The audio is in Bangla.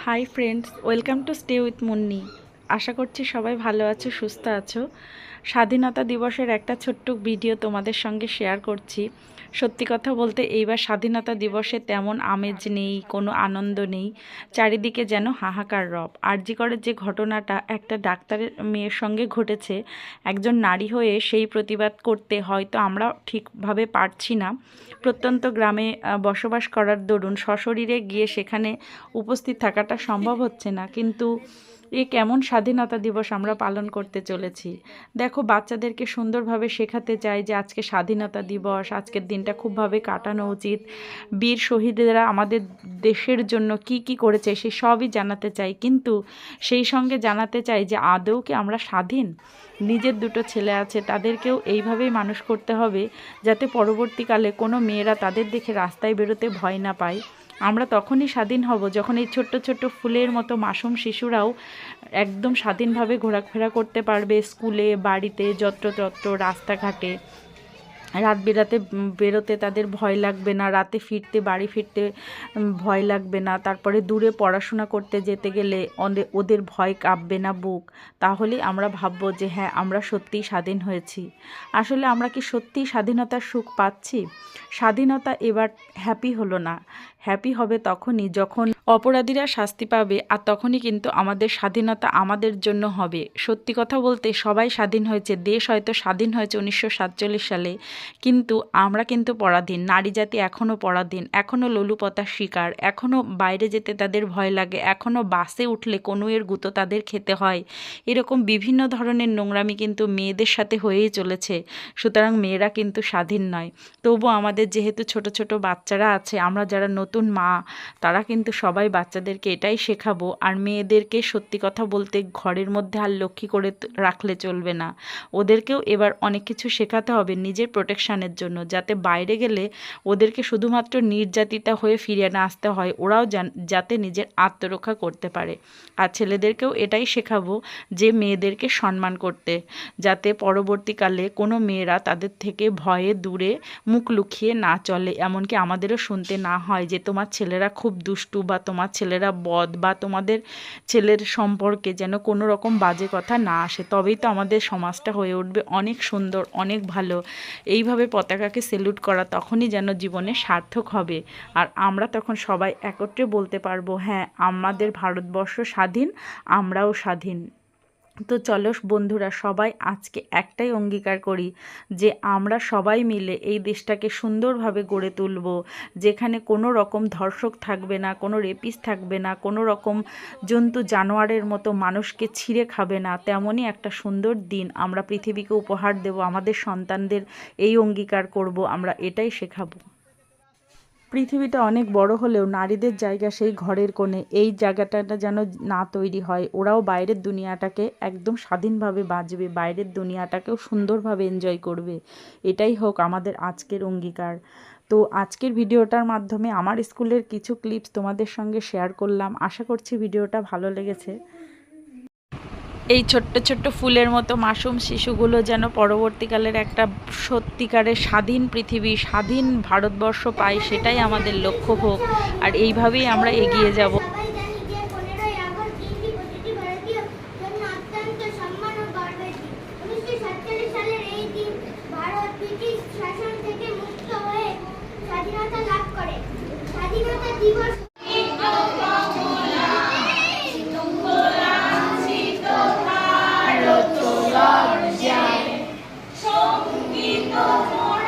Hi friends welcome to stay with Munni আশা করছি সবাই ভালো আছো, সুস্থ আছো। স্বাধীনতা দিবসের একটা ছোট্ট ভিডিও তোমাদের সঙ্গে শেয়ার করছি। সত্যি কথা বলতে এইবার স্বাধীনতা দিবসে তেমন আমেজ নেই, কোনো আনন্দ নেই, চারিদিকে যেন হাহাকার রব। আরজি করের যে ঘটনাটা একটা ডাক্তারের মেয়ের সঙ্গে ঘটেছে, একজন নারী হয়ে সেই প্রতিবাদ করতে হয়তো আমরা ঠিকভাবে পারছি না। প্রত্যন্ত গ্রামে বসবাস করার দরুন সশরীরে গিয়ে সেখানে উপস্থিত থাকাটা সম্ভব হচ্ছে না। কিন্তু এ কেমন স্বাধীনতা দিবস আমরা পালন করতে চলেছি। দেখো, বাচ্চাদেরকে সুন্দরভাবে শেখাতে চাই যে আজকে স্বাধীনতা দিবস, আজকের দিনটা খুবভাবে কাটানো উচিত। বীর শহীদেরা আমাদের দেশের জন্য কি কি করেছে সে সবই জানাতে চাই। কিন্তু সেই সঙ্গে জানাতে চাই যে আদৌ কি আমরা স্বাধীন? নিজের দুটো ছেলে আছে, তাদেরকেও এইভাবেই মানুষ করতে হবে যাতে পরবর্তীকালে কোনো মেয়েরা তাদের দেখে রাস্তায় বেরোতে ভয় না পায়। আমরা তখনই স্বাধীন হব যখন এই ছোট্ট ছোট্ট ফুলের মতো মাসুম শিশুরাও একদম স্বাধীনভাবে ঘোরাফেরা করতে পারবে স্কুলে, বাড়িতে, যত্রতত্র, রাস্তাঘাটে। রাত বেরাতে বেরোতে তাদের ভয় লাগবে না, রাতে ফিরতে, বাড়ি ফিরতে ভয় লাগবে না। তারপরে দূরে পড়াশোনা করতে যেতে গেলে ওদে- ওদের ভয় কাঁপবে না বুক। তাহলে আমরা ভাববো যে হ্যাঁ আমরা সত্যিই স্বাধীন হয়েছি। আসলে আমরা কি সত্যিই স্বাধীনতার সুখ পাচ্ছি? স্বাধীনতা এবার হ্যাপি হলো না। হ্যাপি হবে তখনই যখন অপরাধীরা শাস্তি পাবে আর তখনই কিন্তু আমাদের স্বাধীনতা আমাদের জন্য হবে। সত্যি কথা বলতে সবাই স্বাধীন হয়েছে, দেশ হয়তো স্বাধীন হয়েছে উনিশশো সাতচল্লিশ সালে। কিন্তু আমরা কিন্তু পরাধীন, নারী জাতি এখনও পরাধীন এখনও লোলুপতার শিকার এখনও বাইরে যেতে তাদের ভয় লাগে এখনও বাসে উঠলে কোনো এর গুঁতো তাদের খেতে হয়। এরকম বিভিন্ন ধরনের নোংরামি কিন্তু মেয়েদের সাথে হয়েই চলেছে, সুতরাং মেয়েরা কিন্তু স্বাধীন নয়। তবু আমাদের যেহেতু ছোট ছোট বাচ্চারা আছে, আমরা যারা নতুন মা, তারা কিন্তু সবাই বাচ্চাদেরকে এটাই শেখাবো। আর মেয়েদেরকে সত্যি কথা বলতে ঘরের মধ্যে আর লক্ষ্মী করে রাখলে চলবে না। ওদেরকেও এবার অনেক কিছু শেখাতে হবে নিজের প্রোটেকশানের জন্য, যাতে বাইরে গেলে ওদেরকে শুধুমাত্র নির্যাতিতা হয়ে ফিরিয়ে না আসতে হয়, ওরাও যাতে নিজের আত্মরক্ষা করতে পারে। আর ছেলেদেরকেও এটাই শেখাবো যে মেয়েদেরকে সম্মান করতে, যাতে পরবর্তীকালে কোনো মেয়েরা তাদের থেকে ভয়ে দূরে মুখ লুকিয়ে না চলে। এমনকি আমাদেরও শুনতে না হয় যে তোমার ছেলেরা খুব দুষ্টু বা তোমার ছেলেরা বদ বা তোমাদের ছেলের সম্পর্কে যেন কোনো রকম বাজে কথা না আসে, তবেই তো আমাদের সমাজটা হয়ে উঠবে অনেক সুন্দর, অনেক ভালো। এইভাবে পতাকাকে সেলুট করা তখনই যেন জীবনে সার্থক হবে। আর আমরা তখন সবাই একত্রে বলতে পারব হ্যাঁ আমাদের ভারতবর্ষ স্বাধীন, আমরাও স্বাধীন। তো চলো বন্ধুরা, সবাই আজকে একটাই অঙ্গীকার করি যে আমরা সবাই মিলে এই দেশটাকে সুন্দরভাবে গড়ে তুলব, যেখানে কোনো রকম ধর্ষক থাকবে না, কোনো রেপিস থাকবে না, কোনো রকম জন্তু জানোয়ারের মতো মানুষকে ছিঁড়ে খাবে না। তেমনই একটা সুন্দর দিন আমরা পৃথিবীকে উপহার দেব, আমাদের সন্তানদের এই অঙ্গীকার করব, আমরা এটাই শেখাবো। পৃথিবীটা অনেক বড় হলেও নারীদের জায়গা সেই ঘরের কোণে। এই জায়গাটা যেন না তৈরি হয়। ওরাও বাইরের দুনিয়াটাকে একদম স্বাধীনভাবে বাঁচবে, বাইরের দুনিয়াটাকেও সুন্দরভাবে এনজয় করবে। এটাই হোক আমাদের আজকের অঙ্গীকার। তো আজকের ভিডিওটার মাধ্যমে আমার স্কুলের কিছু ক্লিপস তোমাদের সঙ্গে শেয়ার করলাম। আশা করছি ভিডিওটা ভালো লেগেছে। এই ছোট্ট ছোট্ট ফুলের মতো মাসুম শিশুগুলো যেন পরবর্তীকালের একটা সত্যিকারের স্বাধীন পৃথিবী, স্বাধীন ভারতবর্ষ পায়, সেটাই আমাদের লক্ষ্য হোক। আর এইভাবেই আমরা এগিয়ে যাব। আদিছে